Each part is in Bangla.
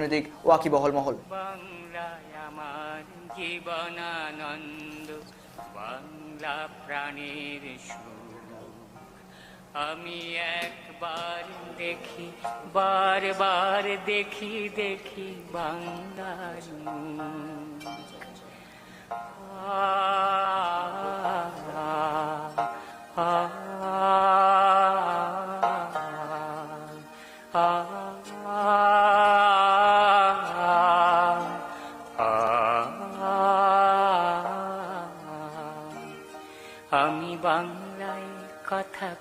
রাজনৈতিক ওয়াকিবহল মহল বাংলা প্রাণের আমি একবার দেখি বারবার দেখি দেখি বাংলার আ, আ,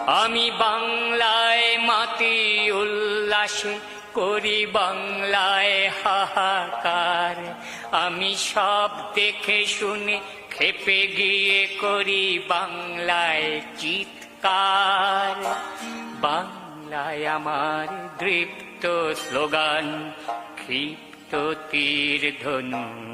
আমি বাংলায় মাতি উল্লাসে করি, বাংলায় হাহাকার। আমি সব দেখে শুনে খেপে গিয়ে করি, বাংলায় চিৎকার। বাংলায় আমার দৃপ্ত স্লোগান, ক্ষিপ্ত তীর ধনু।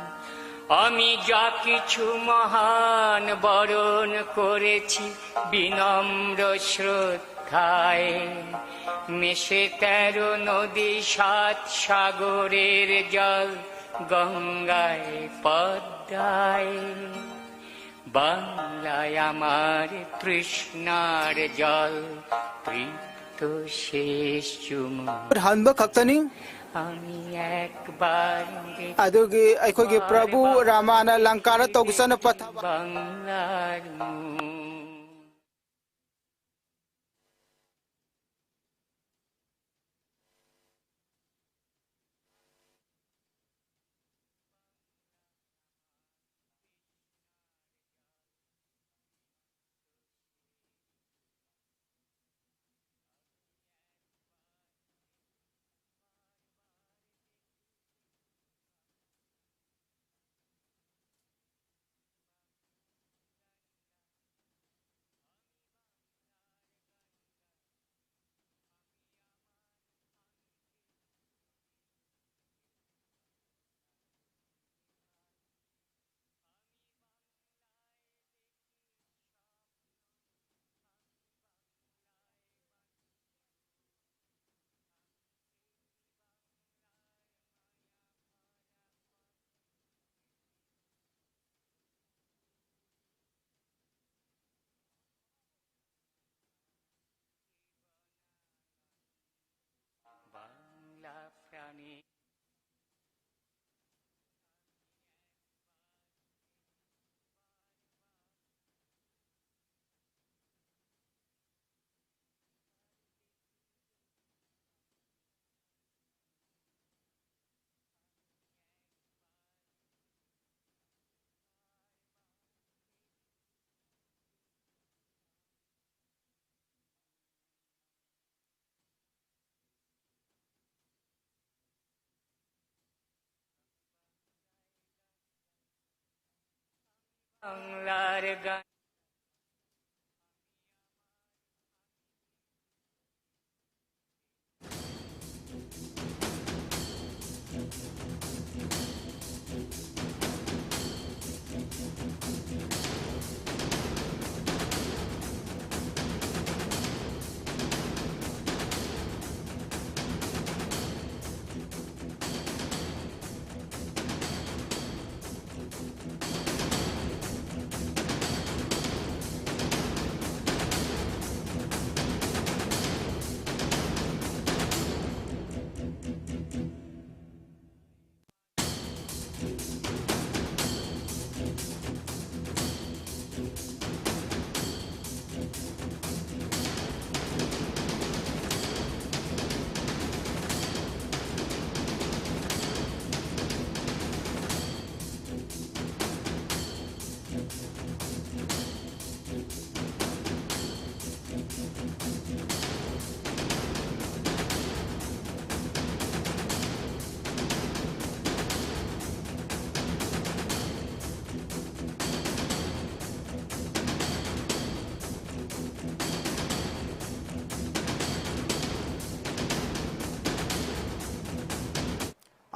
আমি যা কিছু মহান বরণ করেছি বিনম্র শ্রদ্ধায়। মেশে তেরো নদী, সাত সাগরের জল গঙ্গায় পদ্মায়। বাংলায় আমার তৃষ্ণার জল, তৃপ্ত শেষ চুমুক hanba khaktani ꯑꯗꯨꯒꯤ ꯑꯩꯈꯣꯏꯒꯤ ꯄ꯭ꯔꯚꯨ ꯔꯥꯃꯥꯅ ꯂꯪꯀꯥꯗ ꯇꯧꯁꯅ ꯄꯊꯕ বাংলার গান।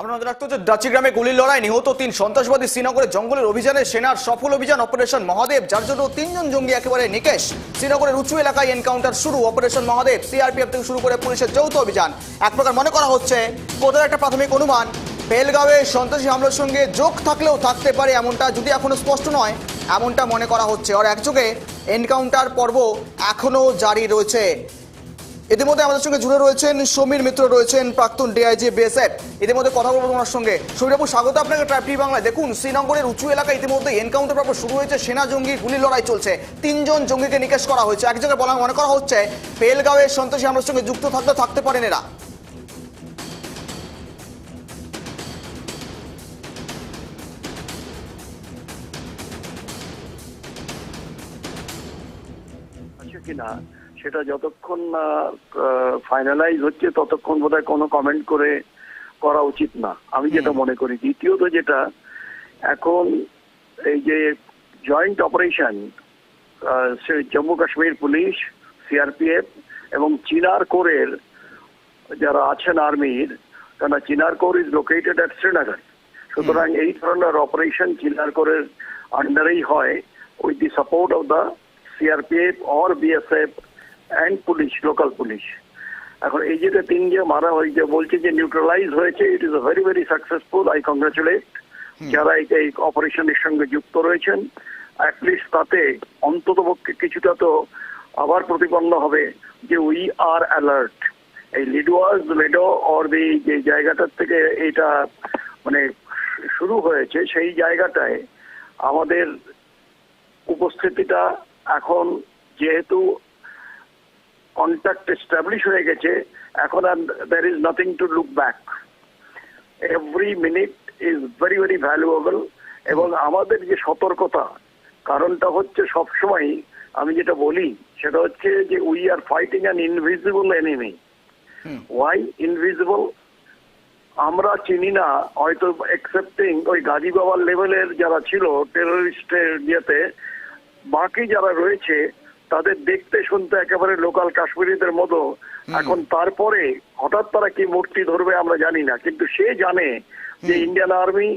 আমরা নজর লড়াই, নিহত তিন সন্ত্রাসবাদী শ্রীনগরের জঙ্গলের অভিযানে সেনার সফল অভিযান অপারেশন মহাদেব, যার জন্য তিনজন জঙ্গি একেবারে নিকেশ। শ্রীনগরের উঁচু এলাকায় এনকাউন্টার শুরু, অপারেশন মহাদেব থেকে শুরু করে পুলিশের যৌথ অভিযান। এক মনে করা হচ্ছে, কোথাও একটা প্রাথমিক অনুমান, বেলগাঁওয়ে সন্ত্রাসী হামলার সঙ্গে যোগ থাকলেও থাকতে পারে এমনটা যদি এখনও স্পষ্ট নয়, এমনটা মনে করা হচ্ছে। আর একযোগে এনকাউন্টার পর্ব এখনও জারি রয়েছে। ইতিমধ্যে আমাদের সঙ্গে জুড়ে রয়েছেন সমীর মিত্র, রয়েছেন প্রাক্তন ডিআইজি বিএসএফ ইতিমধ্যে কথা বলব ওনার সঙ্গে। সমীরবাবু স্বাগত আপনাকে ট্রাইব টিভি বাংলায়। দেখুন, শ্রীনগরের উঁচু এলাকায় ইতিমধ্যে এনকাউন্টার পর্ব শুরু হয়েছে। সেনা জঙ্গি গুলি লড়াই চলছে। তিনজন জঙ্গিকে নিকেশ করা হয়েছে। এক জায়গায় বলা মনে করা হচ্ছে পেলগাঁওয়ের সন্ত্রাসী আমার সঙ্গে যুক্ত থাকতে থাকতে পারেন এরা। কিনা? সেটা যতক্ষণ না ফাইনালাইজ হচ্ছে ততক্ষণ বোধহয় কোনো কমেন্ট করে করা উচিত না। আমি যেটা মনে করি দ্বিতীয়ত যেটা এখন এই যে joint operation Jammu Kashmir police CRPF এবং চিনার কোরের যারা আছেন আর্মির কেন Chinar corps is located at Srinagar সুতরাং এই ধরনের অপারেশন চিনার কোরের আন্ডারেই হয় with the support of the CRPF or BSF and police local police এখন এই যেটা তিন যে মারা হয়ে যে বলছে যে নিউট্রালাইজ হয়েছে it is very very successful I congratulate যারা এই এই অপারেশনের সঙ্গে যুক্ত রয়েছেন অ্যাটলিস্ট তাতে অন্তত পক্ষে কিছুটা তো আবার প্রতিপন্ন হবে যে উই আর অ্যালার্ট এই লিডওয়ার্স লেডো অর দি যে জায়গাটার থেকে এটা মানে শুরু হয়েছে সেই জায়গাটায় আমাদের উপস্থিতিটা এখন যেহেতু কন্ট্যাক্ট এস্টাবলিশ হয়ে গেছে এখন আর there is nothing to look back every minute is very very valuable এবং আমাদের যে সতর্কতা কারণটা হচ্ছে সবসময় আমি যেটা বলি সেটা হচ্ছে যে we are fighting an invisible enemy why invisible আমরা চিনি না হয়তো একসেপ্টিং ওই গাজী বাবার লেভেলের যারা ছিল টেরোরিস্টের ইয়েতে বাকি যারা রয়েছে তাদের দেখতে শুনতে একেবারে লোকাল কাশ্মীরিদের মতো। এখন তারপরে হঠাৎ তারা কি মূর্তি ধরবে আমরা জানি না কিন্তু সে জানে যে ইন্ডিয়ান আর্মি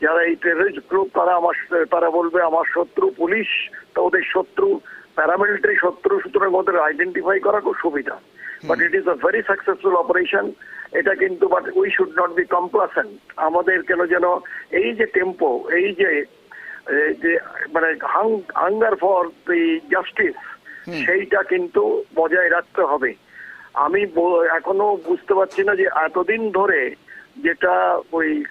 যারা এই টেররিস্ট গ্রুপ তারা আমার তারা বলবে আমার শত্রু পুলিশ তো ওদের শত্রু প্যারামিলিটারি শত্রু সুতরাং ওদের আইডেন্টিফাই করা খুব সুবিধা। But it is a very successful operation এটা কিন্তু but we should not be complacent আমাদের কেন যেন এই যে টেম্পো এই যে যে মানে হাঙ্গার ফর দি জাস্টিস সেইটা কিন্তু বজায় রাখতে হবে। আমি ব- এখনও বুঝতে পারছি না যে এতদিন ধরে যেটা ওই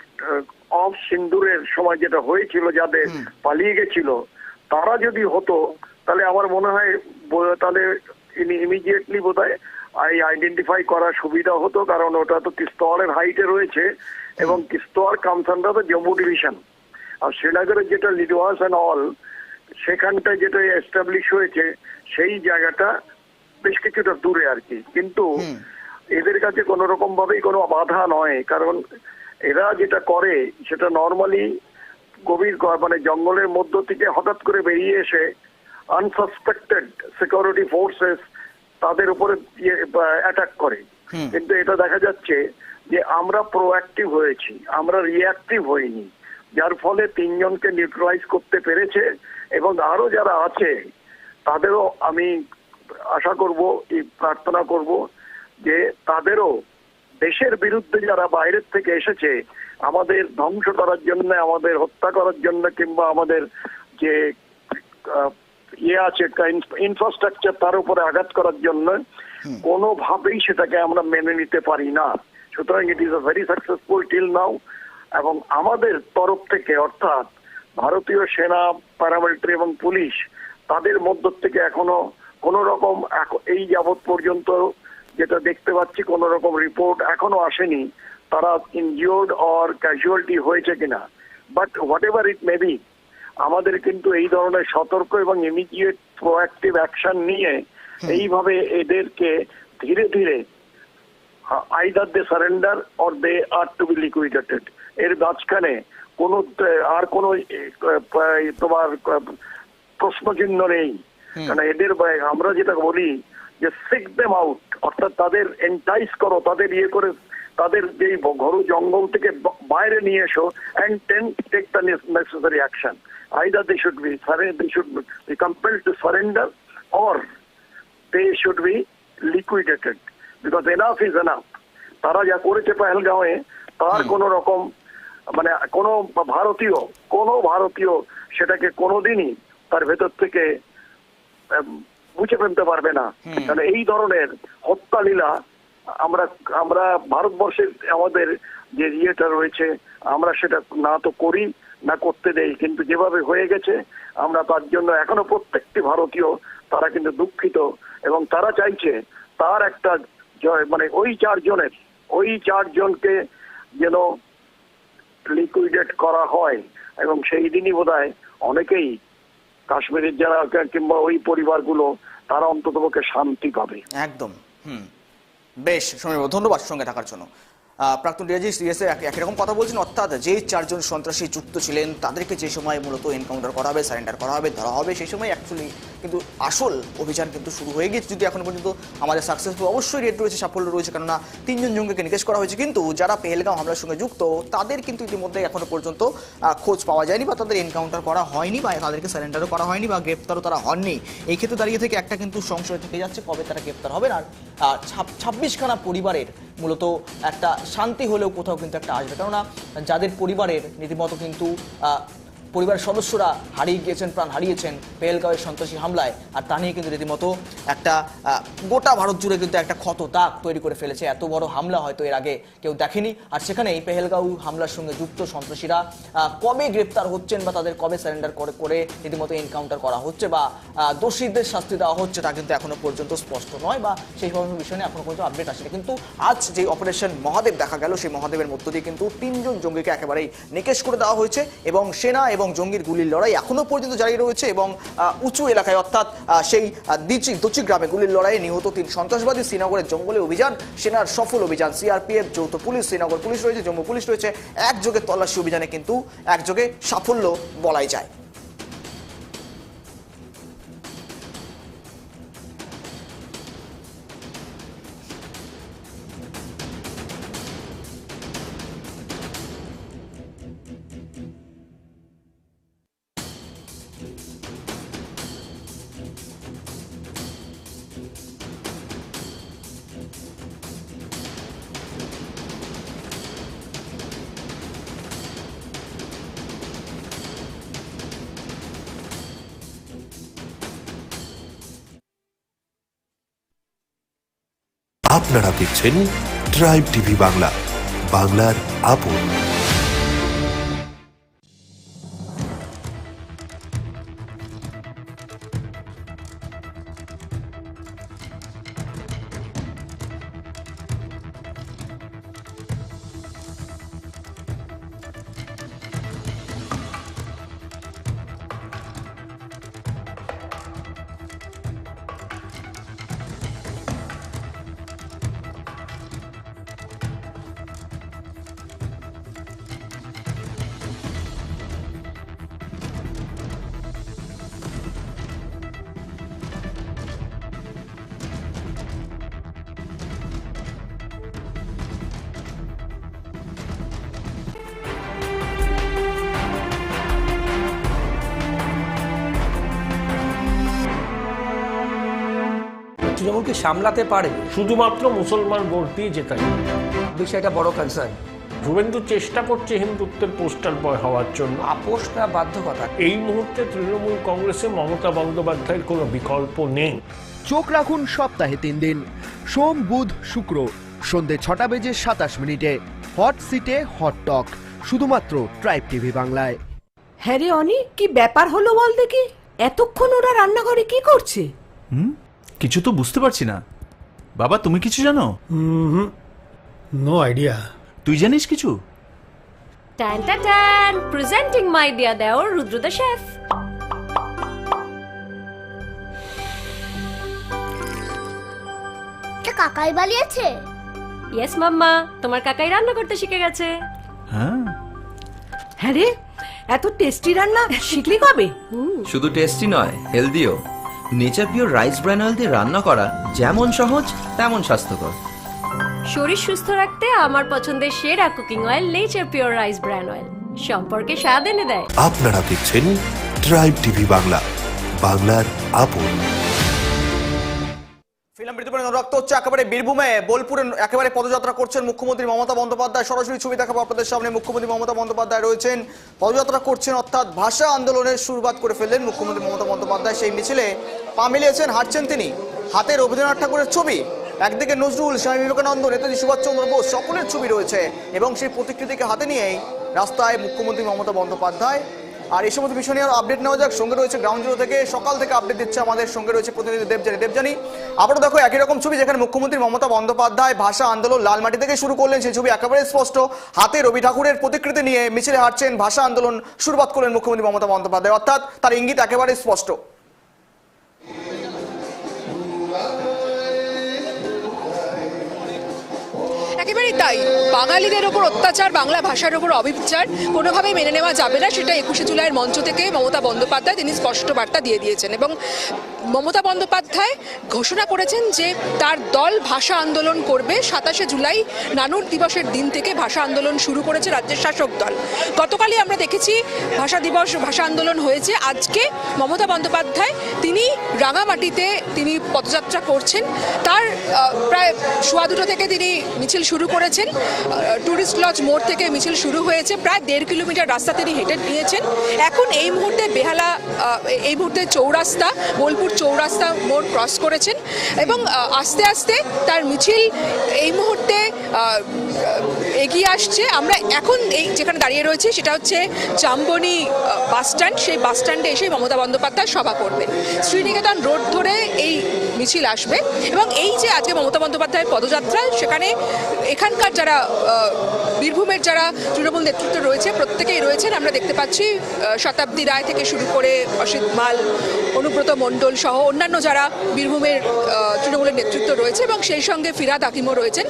অফ সিন্দুরের সময় যেটা হয়েছিল যাদের পালিয়ে গেছিল তারা যদি হতো তাহলে আমার মনে হয় ব- তাহলে ইমিডিয়েটলি বোধ হয় আইডেন্টিফাই করা সুবিধা হতো কারণ ওটা তো কিস্তওয়ারের হাইটে রয়েছে এবং Kishtwar comes under the Jammu division. আর শ্রীনগরের যেটা লিডওয়ার্স অ্যান্ড অল সেখানটা যেটা এস্টাবলিশ হয়েছে সেই জায়গাটা বেশ কিছুটা দূরে আর কি। কিন্তু এদের কাছে কোন রকম ভাবেই কোনো বাধা নয় কারণ এরা যেটা করে সেটা নর্মালি গভীর মানে জঙ্গলের মধ্য থেকে হঠাৎ করে বেরিয়ে এসে আনসাসপেক্টেড সিকিউরিটি ফোর্সেস তাদের উপরে অ্যাটাক করে। কিন্তু এটা দেখা যাচ্ছে যে আমরা প্রোঅ্যাক্টিভ হয়েছি আমরা রিঅ্যাক্টিভ হইনি। যার ফলে তিনজনকে নিউট্রালাইজ করতে পেরেছে এবং আরও যারা আছে তাদেরও আমি আশা করব এই প্রার্থনা করব যে তাদেরও দেশের বিরুদ্ধে যারা বাইরের থেকে এসেছে আমাদের ধ্বংস করার জন্য আমাদের হত্যা করার জন্য কিংবা আমাদের যে ইয়ে আছে ইনফ্রাস্ট্রাকচার তার উপরে আঘাত করার জন্য কোনোভাবেই সেটাকে আমরা মেনে নিতে পারি না। সুতরাং it is a very successful till now এবং আমাদের তরফ থেকে অর্থাৎ ভারতীয় সেনা প্যারামিলিটারি এবং পুলিশ তাদের মধ্য থেকে এখনও কোন রকম এই যাবৎ পর্যন্ত যেটা দেখতে পাচ্ছি কোন রকম রিপোর্ট এখনও আসেনি তারা ইনজিওর্ড অর ক্যাজুয়ালিটি হয়েছে কিনা। But whatever it may be আমাদের কিন্তু এই ধরনের সতর্ক এবং ইমিডিয়েট প্রোঅ্যাক্টিভ অ্যাকশন নিয়ে এইভাবে এদেরকে ধীরে ধীরে either they surrender or they are to be liquidated এর মাঝখানে কোন আর কোন তোমার আহ, প্রশ্নচিহ্ন নেই। কারণ এদের আমরা যেটা বলি যে সিক দেম আউট অর্থাৎ তাদের এন্টাইস করো তাদের ইয়ে করে তাদের যেই ঘর জঙ্গল থেকে বাইরে নিয়ে এসো and then take the necessary action either they should be they should be compel to surrender or they should be liquidated because enough is enough তারা যা করেছে পেহেলগাঁওয়ে তার কোন রকম মানে কোনো ভারতীয় কোনো ভারতীয় সেটাকে কোনোদিনই তার ভেতর থেকে মুছে ফেলতে পারবে না। কারণ এই ধরনের হত্যা লীলা আমরা আমরা ভারতবর্ষের আমাদের যে ইয়েটা রয়েছে আমরা সেটা না তো করি না করতে দেই কিন্তু যেভাবে হয়ে গেছে আমরা তার জন্য এখনও প্রত্যেকটি ভারতীয় তারা কিন্তু দুঃখিত এবং তারা চাইছে তার একটা জয় মানে ওই চারজনের ওই চারজনকে যেন লিকুইডেট করা হয় এবং সেই দিনই বোধ অনেকেই কাশ্মীরের যারা কিংবা ওই পরিবারগুলো, তারা অন্ততপক্ষে শান্তি পাবে। একদম। হম। বেশ সমীর ধন্যবাদ সঙ্গে থাকার জন্য। প্রাক্তন ডিআইজি সিএসএ একই রকম কথা বলছেন। অর্থাৎ যে চারজন সন্ত্রাসী যুক্ত ছিলেন, তাদেরকে যে সময় মূলত এনকাউন্টার করা হবে সারেন্ডার করা হবে, ধরা হবে, সেই সময় অ্যাকচুয়ালি কিন্তু আসল অভিযান কিন্তু শুরু হয়ে গেছে। যদি এখন পর্যন্ত আমাদের সাকসেসফুল অবশ্যই রেট রয়েছে, সাফল্য রয়েছে, কেননা তিনজন জঙ্গিকে নিকেশ করা হয়েছে। কিন্তু যারা পেহেলগাঁও হামলার সঙ্গে যুক্ত, তাদের কিন্তু ইতিমধ্যে এখনও পর্যন্ত খোঁজ পাওয়া যায়নি বা তাদের এনকাউন্টার করা হয়নি বা তাদেরকে সারেন্ডারও করা হয়নি বা গ্রেপ্তারও তারা হননি। এই ক্ষেত্রে দাঁড়িয়ে থেকে একটা কিন্তু সংশয় থেকে যাচ্ছে, কবে তারা গ্রেপ্তার হবেন। আর ছাব্বিশখানা পরিবারের মূলত একটা শান্তি হলেও কোথাও কিন্তু একটা আসবে। কেননা যাদের পরিবারের রীতিমতো কিন্তু পরিবারের সদস্যরা হারিয়ে গিয়েছেন, প্রাণ হারিয়েছেন পেহেলগাঁওয়ের সন্ত্রাসী হামলায়। আর তা নিয়ে কিন্তু রীতিমতো একটা গোটা ভারত জুড়ে কিন্তু একটা ক্ষত দাগ তৈরি করে ফেলেছে। এত বড় হামলা হয়তো এর আগে কেউ দেখেনি। আর সেখানেই পেহেলগাঁও হামলার সঙ্গে যুক্ত সন্ত্রাসীরা কবে গ্রেপ্তার হচ্ছেন বা তাদের কবে সারেন্ডার করে করে রীতিমতো এনকাউন্টার করা হচ্ছে বা দোষীদের শাস্তি দেওয়া হচ্ছে তা কিন্তু এখনও পর্যন্ত স্পষ্ট নয় বা সেই বিষয় নিয়ে এখনও পর্যন্ত আপডেট আসেনি। কিন্তু আজ যে অপারেশন মহাদেব দেখা গেল, সেই মহাদেবের মধ্য দিয়ে কিন্তু তিনজন জঙ্গিকে একেবারেই নিকেশ করে দেওয়া হয়েছে এবং সেনা এবং জঙ্গির গুলির লড়াই এখনও পর্যন্ত জারি রয়েছে এবং উঁচু এলাকায় অর্থাৎ সেই দিচি, দুচি গ্রামে গুলির লড়াইয়ে নিহত তিন সন্ত্রাসবাদী শ্রীনগরের জঙ্গলে অভিযান, সেনার সফল অভিযান, সিআরপিএফ, যৌথ পুলিশ, শ্রীনগর পুলিশ রয়েছে, জম্মু পুলিশ রয়েছে, একযোগে তল্লাশি অভিযানে কিন্তু একযোগে সাফল্য বলাই যায়। দেখছেন ট্রাইব টিভি বাংলা বাংলার আপন। তৃণমূলকে সামলাতে পারে। শুধুমাত্র মুসলমান ভোট দিয়ে জেতাই বিষয়টা বড় কনসার্ন শুভেন্দু চেষ্টা করছে হিন্দুত্বের পোস্টার বয় হওয়ার জন্য। আপোষটা বাধ্যকতা। এই মুহূর্তে তৃণমূল কংগ্রেসে মমতা বন্দ্যোপাধ্যায়ের কোনো বিকল্প নেই। চোখ রাখুন সপ্তাহে তিন দিন। সোম বুধ শুক্র। সন্ধে ছটা বেজে সাতাশ মিনিটে হট সিটে হট টক। শুধুমাত্র ট্রাইব টিভি বাংলায়। হ্যাঁ রে অনি কি ব্যাপার হলো বল দেখি। এতক্ষণ ওরা রান্নাঘরে কি করছে? কিছু তো বুঝতে পারছি না। বাবা তুমি কিছু জানো? নো আইডিয়া তুই জানিস কিছু? ট্যান ট্যান ট্যান প্রেজেন্টিং মাই ডিয়ার দেওর রুদ্র দ্য শেফ কাকাই বালিয়েছে ইয়েস মাম্মা তোমার কাকাই রান্না করতে শিখে গেছে। হ্যাঁ। হ্যাঁ রে এত টেস্টি রান্না শিখলি কবে? শুধু টেস্টি নয় হেলদিও Nature Pure rice bran oil দিয়ে রান্না করা যেমন সহজ তেমন স্বাস্থ্যকর। শরীর সুস্থ রাখতে আমার পছন্দের সেরা cooking oil Nature Pure rice bran oil সম্পর্কে স্বাদ এনে দেয়। আপনারা দেখছেন ট্রাইব টিভি বাংলা বাংলার আপন। বিরতিপরে রক্ত হচ্ছে একেবারে বীরভূমে, বোলপুরে একেবারে পদযাত্রা করছেন মুখ্যমন্ত্রী মমতা বন্দ্যোপাধ্যায়। সরাসরি ছবি দেখাবো আপনাদের সামনে। মুখ্যমন্ত্রী মমতা বন্দ্যোপাধ্যায় রয়েছেন। পদযাত্রা করছেন, অর্থাৎ ভাষা আন্দোলনের শুরুবাত করে ফেললেন মুখ্যমন্ত্রী মমতা বন্দ্যোপাধ্যায়। সেই মিছিলে পা মিলিয়েছেন, হাঁটছেন তিনি। হাতে রবীন্দ্রনাথ ঠাকুরের ছবি, একদিকে নজরুল, স্বামী বিবেকানন্দ, নেতাজি সুভাষচন্দ্র বোস, সকলের ছবি রয়েছে। এবং সেই প্রতিকৃতিকে হাতে নিয়েই রাস্তায় মুখ্যমন্ত্রী মমতা বন্দ্যোপাধ্যায় আর এই সমস্ত বিষয় নিয়ে আপডেট নেওয়া যাক। সঙ্গে রয়েছে গ্রাউন্ড জিরো থেকে সকাল থেকে আপডেট দিচ্ছে আমাদের। সঙ্গে রয়েছে প্রতিনিধি দেবজানি দেবজানি আবারও দেখো একই রকম ছবি যেখানে মুখ্যমন্ত্রী মমতা বন্দ্যোপাধ্যায় ভাষা আন্দোলন লালমাটি থেকে শুরু করলেন। সেই ছবি একেবারে স্পষ্ট। হাতে রবি ঠাকুরের প্রতিকৃতি নিয়ে মিছিলে হাঁটছেন ভাষা আন্দোলন শুরুবাত করলেন মুখ্যমন্ত্রী মমতা বন্দ্যোপাধ্যায়। অর্থাৎ তার ইঙ্গিত একেবারে স্পষ্ট। তাই বাঙালিদের ওপর অত্যাচার, বাংলা ভাষার ওপর অবিচার কোনোভাবেই মেনে নেওয়া যাবে না। সেটা একুশে জুলাইয়ের মঞ্চ থেকে মমতা বন্দ্যোপাধ্যায় তিনি স্পষ্ট বার্তা দিয়ে দিয়েছেন এবং মমতা বন্দ্যোপাধ্যায় ঘোষণা করেছেন যে তার দল ভাষা আন্দোলন করবে। সাতাশে জুলাই নানুর দিবসের দিন থেকে ভাষা আন্দোলন শুরু করেছে রাজ্যের শাসক দল। গতকালই আমরা দেখেছি ভাষা দিবস, ভাষা আন্দোলন হয়েছে। আজকে মমতা বন্দ্যোপাধ্যায় তিনি রাঙামাটিতে তিনি পদযাত্রা করছেন। তার প্রায় সোয়া দুটো থেকে তিনি মিছিল শুরু করেছেন। টুরিস্ট লজ মোড় থেকে মিছিল শুরু হয়েছে। প্রায় দেড় কিলোমিটার রাস্তা তিনি হেঁটে নিয়েছেন। এখন এই মুহূর্তে বেহালা এই মুহূর্তে চৌরাস্তা, বোলপুর চৌরাস্তা মোড় ক্রস করেছেন এবং আস্তে আস্তে তার মিছিল এই মুহূর্তে এগিয়ে আসছে। আমরা এখন এই যেখানে দাঁড়িয়ে রয়েছি সেটা হচ্ছে চাম্বনি বাসস্ট্যান্ড। সেই বাস স্ট্যান্ডে এসে মমতা বন্দ্যোপাধ্যায় সভা করবেন। শ্রীনিকেতন রোড ধরে এই মিছিল আসবে। এবং এই যে আজকে মমতা বন্দ্যোপাধ্যায়ের পদযাত্রা, সেখানে এখানকার যারা বীরভূমের যারা তৃণমূল নেতৃত্ব রয়েছে, প্রত্যেকেই রয়েছেন। আমরা দেখতে পাচ্ছি শতাব্দী রায় থেকে শুরু করে অসিত মাল, অনুব্রত মণ্ডল সহ অন্যান্য যারা বীরভূমের তৃণমূলের নেতৃত্ব রয়েছে এবং সেই সঙ্গে ফিরাদ হাকিমও রয়েছেন।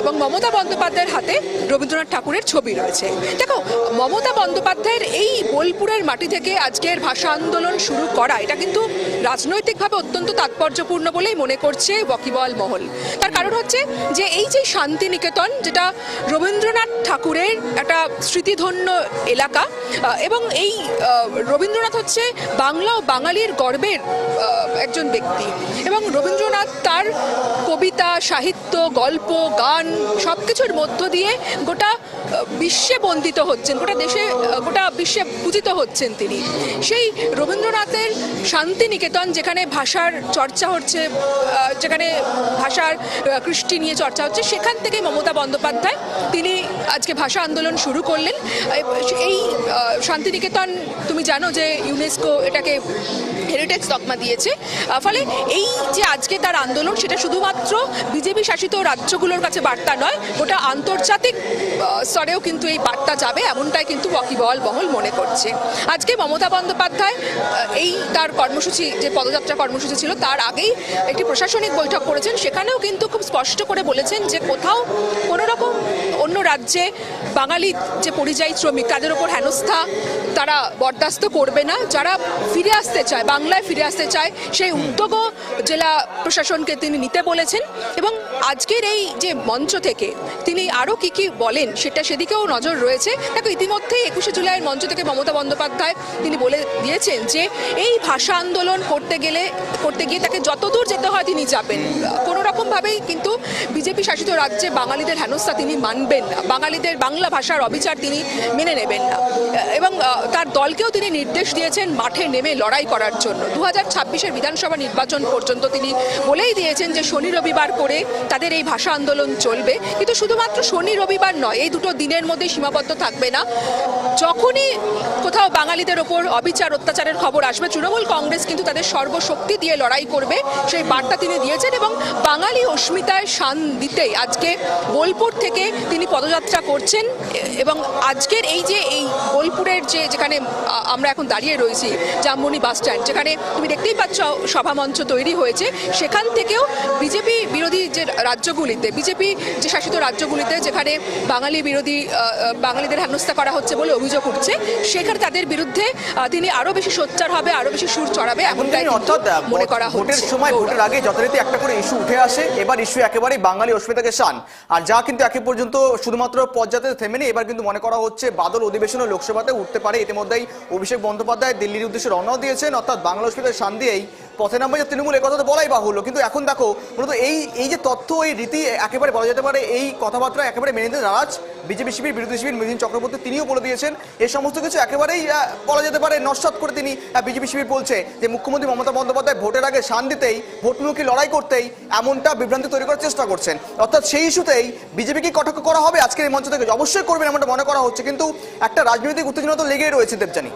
এবং মমতা বন্দ্যোপাধ্যায়ের হাতে রবীন্দ্রনাথ ঠাকুরের ছবি রয়েছে। দেখো, মমতা বন্দ্যোপাধ্যায়ের এই বোলপুরের মাটি থেকে আজকের ভাষা আন্দোলন শুরু করা, এটা কিন্তু রাজনৈতিকভাবে অত্যন্ত তাৎপর্যপূর্ণ বলেই মনে করছে ওয়াকিবল মহল। তার কারণ হচ্ছে যে এই যে শান্তিনিকেতন, যেটা রবীন্দ্রনাথ ঠাকুরের একটা স্মৃতিধন্য এলাকা এবং এই রবীন্দ্রনাথ হচ্ছে বাংলা ও বাঙালির গর্বের একজন ব্যক্তি। এবং রবীন্দ্রনাথ তার কবিতা, সাহিত্য, গল্প, গান সব কিছুর মধ্য দিয়ে গোটা বিশ্বে বন্দিত হচ্ছেন, গোটা দেশে গোটা বিশ্বে পূজিত হচ্ছেন তিনি। সেই রবীন্দ্রনাথের শান্তিনিকেতন, যেখানে ভাষার চর্চা হচ্ছে আহ, যেখানে ভাষার কৃষ্টি নিয়ে চর্চা হচ্ছে সেখান থেকে মমতা বন্দ্যোপাধ্যায় তিনি আজকে ভাষা আন্দোলন শুরু করলেন। এই শান্তিনিকেতন তুমি জানো যে ইউনেস্কো এটাকে হেরিটেজ তকমা দিয়েছে। ফলে এই যে আজকে তার আন্দোলন সেটা শুধুমাত্র বিজেপি শাসিত রাজ্যগুলোর কাছে বার্তা নয় গোটা আন্তর্জাতিক স্তরেও কিন্তু এই বার্তা যাবে এমনটাই কিন্তু ওয়াকিবহল বহল মনে করছে। আজকে মমতা বন্দ্যোপাধ্যায় এই তার কর্মসূচি যে পদযাত্রা কর্মসূচি ছিল তার আগেই একটি প্রশাসনিক বৈঠক করেছেন। সেখানেও কিন্তু খুব স্পষ্ট করে বলেছেন যে কোথাও কোনো রকম অন্য রাজ্যে বাঙালি যে পরিযায়ী শ্রমিক, তাদের ওপর হেনস্থা তারা বরদাস্ত করবে না। যারা ফিরে আসতে চায়, বাংলায় ফিরে আসতে চায়, সেই উদ্যোগও জেলা প্রশাসনকে তিনি নিতে বলেছেন এবং আজকের এই যে মঞ্চ থেকে তিনি আরও কি কি বলেন সেটা সেদিকেও নজর রয়েছে। দেখো ইতিমধ্যে একুশে জুলাইয়ের মঞ্চ থেকে মমতা বন্দ্যোপাধ্যায় তিনি বলে দিয়েছেন যে, এই ভাষা আন্দোলন করতে গেলে, করতে গিয়ে তাকে যতদূর যেতে হয় তিনি যাবেন। কোনো রকমভাবেই কিন্তু বিজেপি শাসিত রাজ্যে বাঙালিদের হেনস্থা তিনি মানবেন না। বাঙালিদের বাংলা ভাষার অবিচার তিনি মেনে নেবেন না। এবং তার দলকেও তিনি নির্দেশ দিয়েছেন মাঠে নেমে লড়াই করার জন্য। দু হাজার ছাব্বিশের বিধানসভা নির্বাচন পর্যন্ত তিনি বলেই দিয়েছেন যে শনি রবিবার করে তাদের এই ভাষা আন্দোলন চলবে। কিন্তু শুধুমাত্র শনি রবিবার নয়, এই দুটো দিনের মধ্যে সীমাবদ্ধ থাকবে না। যখনই কোথাও বাঙালিদের ওপর অবিচার, অত্যাচারের খবর আসবে, তৃণমূল কংগ্রেস কিন্তু তাদের সর্বশক্তি দিয়ে লড়াই করবে, সেই বার্তা তিনি দিয়েছেন এবং বাঙালি অস্মিতায় শান দিতেই আজকে বোলপুর থেকে তিনি পদযাত্রা করছেন এবং আজকের এই যে এই বোলপুরের যে যেখানে আমরা এখন দাঁড়িয়ে রয়েছি জামমনি বাস স্ট্যান্ড যেখানে তুমি দেখতেই পাচ্ছ সভামঞ্চ তৈরি হয়েছে। সেখান থেকেও বিজেপি বিরোধী যে রাজ্যগুলিতে বিজেপি যে শাসিত রাজ্যগুলিতে যেখানে বাঙালি বিরোধী বাঙালিদের হেনস্থা করা হচ্ছে বলে অভিযোগ উঠছে সেখানে তাদের বিরুদ্ধে তিনি আরও বেশি সোচ্চার হবে আরও বেশি সুর চড়াবে এমনটাই মনে করা ভোটের সময় ভোটের আগে যথারীতি একটা করে ইস্যু উঠে আসে এবার ইস্যু একেবারেই বাঙালি অস্মিতাকে শান। আর যা কিন্তু একে পর্যন্ত শুধুমাত্র পর্যায়ে থেমেনি এবার কিন্তু মনে করা হচ্ছে বাদল অধিবেশনে লোকসভাতে উঠতে পারে ইতিমধ্যেই অভিষেক বন্দ্যোপাধ্যায় দিল্লির উদ্দেশ্যে রওনাও দিয়েছেন, অর্থাৎ বাংলা অস্মিতার শান দিয়েই পথে নামবে যে তৃণমূল একথা তো বলাই বাহুল্য। কিন্তু এখন দেখো, মূলত এই এই যে তথ্য, এই রীতি একেবারে বলা যেতে পারে এই কথাবার্তা একেবারে মেনে নিতে নারাজ বিজেপি শিবির বিরোধী শিবির মিলিন চক্রবর্তী, তিনিও বলে দিয়েছেন এই সমস্ত কিছু একেবারেই বলা যেতে পারে নস্বাত করে তিনি বিজেপি শিবির বলছে যে মুখ্যমন্ত্রী মমতা বন্দ্যোপাধ্যায় ভোটের আগে শান দিতেই, ভোটমুখী লড়াই করতেই এমনটা বিভ্রান্তি তৈরি করার চেষ্টা করছেন। অর্থাৎ সেই ইস্যুতেই বিজেপিকে কটাক্ষ করা হবে আজকের এই মঞ্চ থেকে? অবশ্যই করবেন এমনটা মনে করা হচ্ছে। কিন্তু একটা রাজনৈতিক উত্তেজনা তো লেগেই রয়েছে দেবযানী।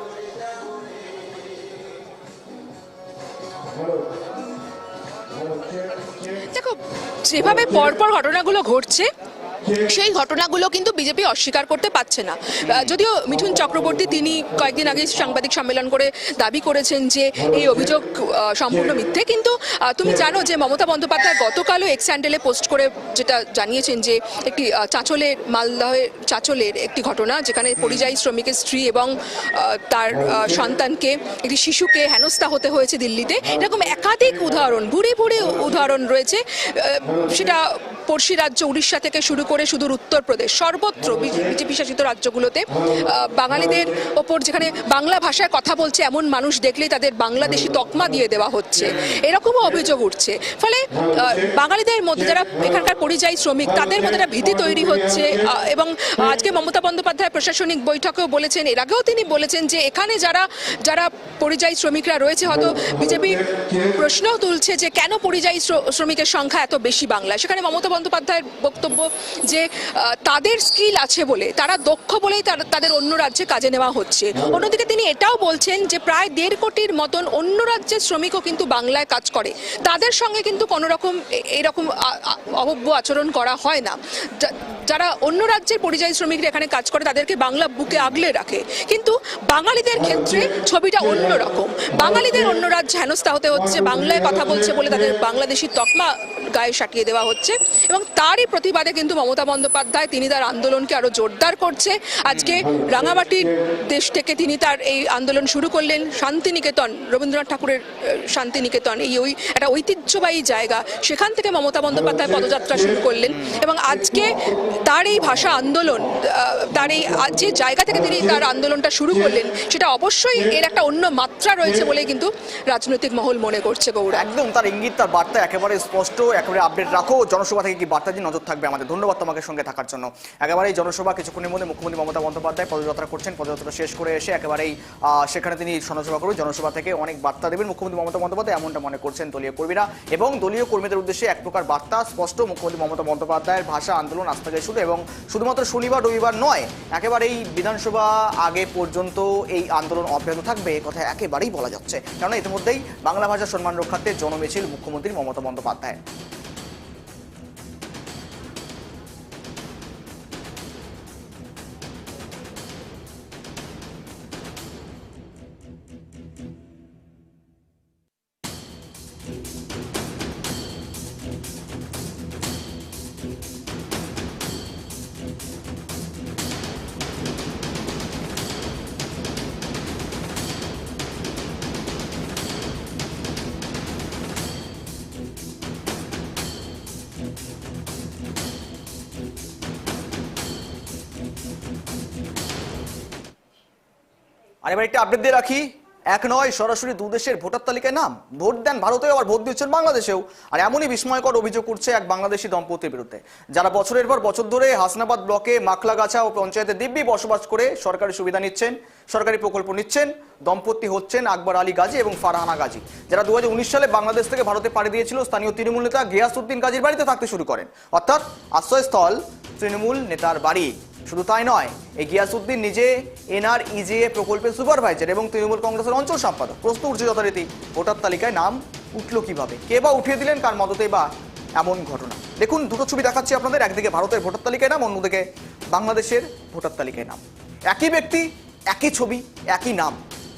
দেখো যেভাবে পরপর ঘটনাগুলো ঘটছে সেই ঘটনাগুলো কিন্তু বিজেপি অস্বীকার করতে পারছে না। যদিও মিঠুন চক্রবর্তী তিনি কয়েকদিন আগে সাংবাদিক সম্মেলন করে দাবি করেছেন যে এই অভিযোগ সম্পূর্ণ মিথ্যে। কিন্তু তুমি জানো যে মমতা বন্দ্যোপাধ্যায় গতকালও এক্স হ্যান্ডেলে পোস্ট করে যেটা জানিয়েছেন যে একটি চাঁচলের, মালদহের চাঁচলের একটি ঘটনা যেখানে পরিযায়ী শ্রমিকের স্ত্রী এবং তার সন্তানকে একটি শিশুকে হেনস্থা হতে হয়েছে দিল্লিতে। এরকম একাধিক উদাহরণ, ভুরি ভুরি উদাহরণ রয়েছে। সেটা পড়শি রাজ্য উড়িষ্যা থেকে শুরু করে সুদূর উত্তরপ্রদেশ, সর্বত্র বিজেপি শাসিত রাজ্যগুলোতে বাঙালিদের ওপর যেখানে বাংলা ভাষায় কথা বলছে এমন মানুষ দেখলেই তাদের বাংলাদেশি তকমা দিয়ে দেওয়া হচ্ছে। এরকমও অভিযোগ উঠছে। ফলে বাঙালিদের মধ্যে যারা এখানকার পরিযায়ী শ্রমিক, তাদের মধ্যে একটা ভীতি তৈরি হচ্ছে। এবং আজকে মমতা বন্দ্যোপাধ্যায় প্রশাসনিক বৈঠকেও বলেছেন, এর আগেও তিনি বলেছেন যে এখানে যারা যারা পরিযায়ী শ্রমিকরা রয়েছে, হয়তো বিজেপি প্রশ্নও তুলছে যে কেন পরিযায়ী শ্র- শ্রমিকের সংখ্যা এত বেশি বাংলায়। সেখানে মমতা বন্দ্যোপাধ্যায়ের বক্তব্য যে তাদের স্কিল আছে বলে, তারা দক্ষ বলেই তাদের অন্য রাজ্যে কাজে নেওয়া হচ্ছে। অন্যদিকে তিনি এটাও বলছেন যে, প্রায় দেড় কোটির মতন অন্য রাজ্যের শ্রমিকও কিন্তু বাংলায় কাজ করে। তাদের সঙ্গে কিন্তু কোনোরকম এরকম আ- আ- অভব্য আচরণ করা হয় না। যারা অন্য রাজ্যের পরিযায়ী শ্রমিকরা এখানে কাজ করে, তাদেরকে বাংলা বুকে আগলে রাখে। কিন্তু বাঙালিদের ক্ষেত্রে ছবিটা অন্যরকম। বাঙালিদের অন্য রাজ্যে হেনস্থা হতে হচ্ছে, বাংলায় কথা বলছে বলে তাদের বাংলাদেশি তকমা গায়ে সাটিয়ে দেওয়া হচ্ছে। এবং তারই প্রতিবাদে কিন্তু মমতা বন্দ্যোপাধ্যায় তিনি তার আন্দোলনকে আরও জোরদার করছে। আজকে রাঙামাটির দেশ থেকে তিনি তার এই আন্দোলন শুরু করলেন। শান্তিনিকেতন, রবীন্দ্রনাথ ঠাকুরের শান্তিনিকেতন এই ওই একটা ঐতিহ্যবাহী জায়গা। সেখান থেকে মমতা বন্দ্যোপাধ্যায় পদযাত্রা শুরু করলেন। এবং আজকে তার এই ভাষা আন্দোলন তার এই যে জায়গা থেকে তিনি তার আন্দোলনটা শুরু করলেন, সেটা অবশ্যই এর একটা অন্য মাত্রা রয়েছে বলে কিন্তু রাজনৈতিক মহল মনে করছে গৌরা একদম তার ইঙ্গিত, তার বার্তা একেবারে স্পষ্ট, একেবারে আপডেট রাখো। জনসভা থেকে কি বার্তা দিয়ে নজর থাকবে আমাদের? ধন্যবাদ তোমাকে সঙ্গে থাকার জন্য। একেবারে জনসভা, কিছুক্ষণের মধ্যে মুখ্যমন্ত্রী মমতা বন্দ্যোপাধ্যায় পদযাত্রা করছেন। পদযাত্রা শেষ করে এসে একেবারেই সেখানে তিনি জনসভা করবেন। জনসভা থেকে অনেক বার্তা দেবেন মুখ্যমন্ত্রী মমতা বন্দ্যোপাধ্যায়, এমনটা মনে করছেন দলীয় কর্মীরা। এবং দলীয় কর্মীদের উদ্দেশ্যে এক প্রকার বার্তা, স্পষ্ট মুখ্যমন্ত্রী মমতা বন্দ্যোপাধ্যায়ের ভাষা আন্দোলন আজ থেকে শুরু এবং শুধুমাত্র শনিবার, রবিবার নয় একেবারে এই বিধানসভা আগে পর্যন্ত এই আন্দোলন অব্যাহত থাকবে কথা একেবারেই বলা যাচ্ছে। কেননা, ইতিমধ্যেই বাংলা ভাষার সম্মান রক্ষার্থে জনমিছিল মুখ্যমন্ত্রী মমতা বন্দ্যোপাধ্যায়। আর এবার একটা আপডেট দিয়ে রাখি। এক নয়, সরাসরি দু দেশের ভোটার তালিকায় নাম। ভোট দেন ভারতেও, আবার ভোট দিচ্ছেন বাংলাদেশেও। আর এমনই বিস্ময়কর অভিযোগ করছে এক বাংলাদেশি দম্পতির বিরুদ্ধে। যারা বছরের পর বছর ধরে হাসনাবাদ ব্লকে মাখলাগাছা ও পঞ্চায়েতে দিব্যি বসবাস করে সরকারি সুবিধা নিচ্ছেন, সরকারি প্রকল্প নিচ্ছেন, দম্পতি হচ্ছেন আকবর আলী গাজী এবং ফারহানা গাজী। যারা দু হাজার উনিশ সালে বাংলাদেশ থেকে ভারতে পাড়ি দিয়েছিল, স্থানীয় তৃণমূল নেতা গিয়াসউদ্দিন গাজীর বাড়িতে থাকতে শুরু করেন। অর্থাৎ আশ্রয়স্থল তৃণমূল নেতার বাড়ি। শুধু তাই নয় এই গিয়াসউদ্দিন নিজে এনআর ইজিএ প্রকল্পের সুপারভাইজার এবং তৃণমূল কংগ্রেসের অঞ্চল সম্পাদক। প্রশ্ন উঠছে যথারীতি ভোটার তালিকায় নাম উঠল কীভাবে? কে বা উঠিয়ে দিলেন, কার মদতে বা এমন ঘটনা? দেখুন, দুটো ছবি দেখাচ্ছি আপনাদের, একদিকে ভারতের ভোটার তালিকায় নাম, অন্যদিকে বাংলাদেশের ভোটার তালিকায় নাম। একই ব্যক্তি, একই ছবি, একই নাম,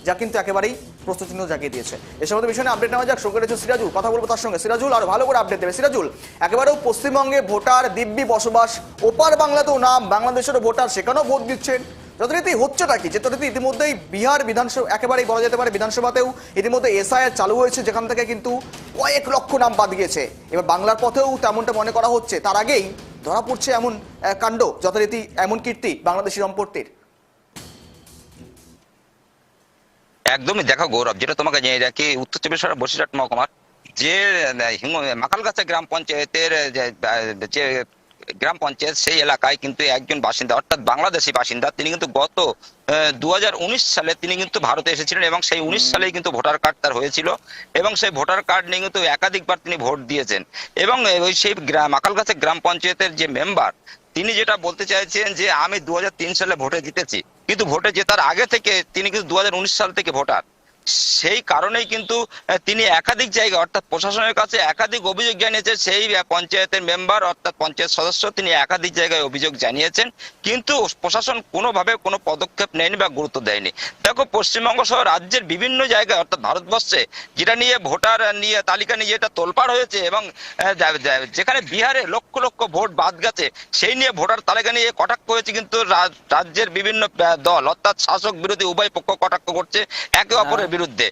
যা কিন্তু একেবারেই প্রশ্নচিহ্ন জাগিয়ে দিয়েছে। এ বিষয় নিয়ে আপডেট নেওয়া যাক, সঙ্গে রয়েছে সিরাজুল, কথা বলব তার সঙ্গে। সিরাজুল, আর ভালো করে আপডেট দেবে। সিরাজুল, একেবারেও পশ্চিমবঙ্গে ভোটার দিব্যি বসবাস, ওপার বাংলাতেও নাম, বাংলাদেশেরও ভোটার সেখানেও ভোট দিচ্ছেন। যথারীতি হচ্ছেটা কি? যে যেটা ইতিমধ্যেই বিহার বিধানসভা, একেবারেই বলা যেতে পারে বিধানসভাতেও ইতিমধ্যে এসআইআর চালু হয়েছে, যেখান থেকে কিন্তু কয়েক লক্ষ নাম বাদ গিয়েছে। এবার বাংলার পথেও তেমনটা মনে করা হচ্ছে। তার আগেই ধরা পড়ছে এমন কাণ্ড, যথারীতি এমন কীর্তি বাংলাদেশি দম্পতির। একদমই দেখো গৌরব যেটা তোমাকে জানিয়ে রাখি উত্তর চব্বিশ পরগনা বসিরহাট মহকুমার যে মাকালগাছা গ্রাম পঞ্চায়েতের যে গ্রাম পঞ্চায়েত সেই এলাকায় কিন্তু একজন বাসিন্দা অর্থাৎ বাংলাদেশি বাসিন্দা তিনি কিন্তু গত দুহাজার উনিশ সালে তিনি কিন্তু ভারতে এসেছিলেন এবং সেই উনিশ সালেই কিন্তু ভোটার কার্ড তার হয়েছিল এবং সেই ভোটার কার্ড নিয়ে কিন্তু একাধিকবার তিনি ভোট দিয়েছেন এবং ওই সেই গ্রাম মাকালগাছা গ্রাম পঞ্চায়েতের যে মেম্বার তিনি যেটা বলতে চাইছেন যে আমি দু হাজার তিন সালে ভোটে জিতেছি। কিন্তু ভোটে জেতার আগে থেকে তিনি কিন্তু দু হাজার উনিশ সাল থেকে ভোটার। সেই কারণেই কিন্তু তিনি একাধিক জায়গায় অর্থাৎ প্রশাসনের কাছে একাধিক অভিযোগ জানিয়েছেন, সেই পঞ্চায়েতের মেম্বার, অর্থাৎ পঞ্চায়েত সদস্য, তিনি একাধিক জায়গায় অভিযোগ জানিয়েছেন। কিন্তু প্রশাসন কোনোভাবে কোনো পদক্ষেপ নেয়নি বা গুরুত্ব দেয়নি। দেখো, পশ্চিমবঙ্গ সহ রাজ্যের বিভিন্ন জায়গায়, অর্থাৎ ভারতবর্ষে, যেটা নিয়ে ভোটার নিয়ে, তালিকা নিয়ে যেটা তোলপাড় হয়েছে এবং যেখানে বিহারে লক্ষ লক্ষ ভোট বাদ গেছে, সেই নিয়ে ভোটার তালিকা নিয়ে কটাক্ষ হয়েছে কিন্তু রাজ্যের বিভিন্ন দল, অর্থাৎ শাসক বিরোধী উভয় পক্ষ কটাক্ষ করছে। একে অপরের বিরুদ্ধে